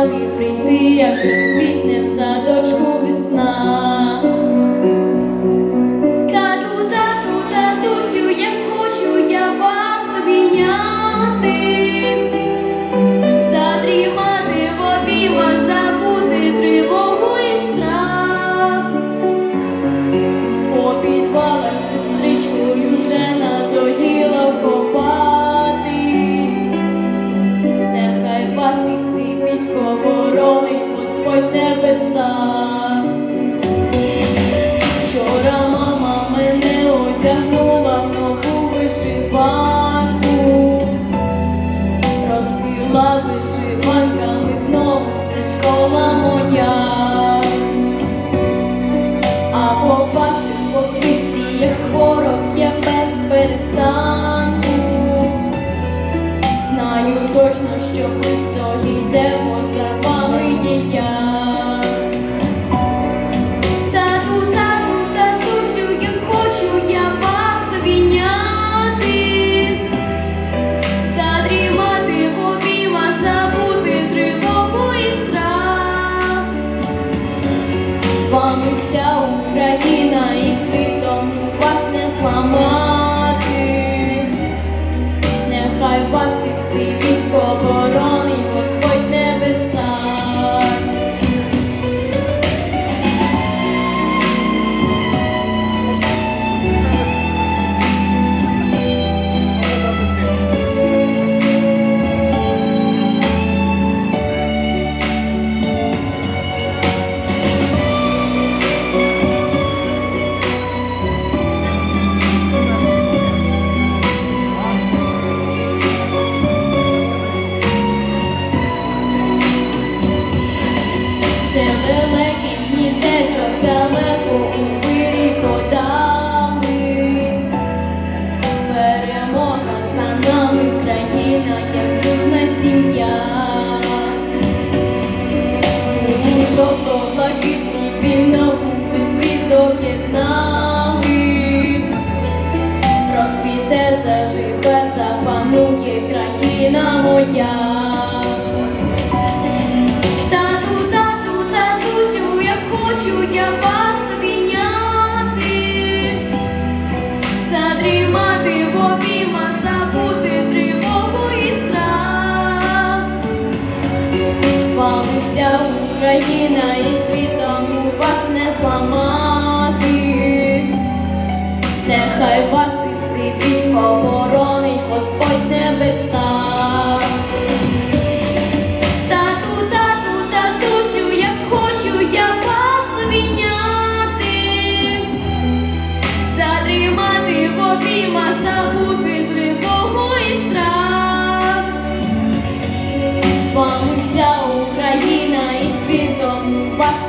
мали прийти, як розквітне садочку. моя. Славиться Україна! ще великий знітечок далеко у вирі подались. Перемога за нами країна, як дружна сім'я. Він науки світ об'єднали. Розквіте, заживе, запанує країна моя. Україна і світом вас не зламає.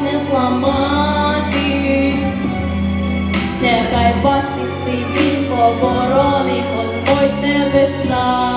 не зламати, нехай вас і всі військ оборони, Господь небеса.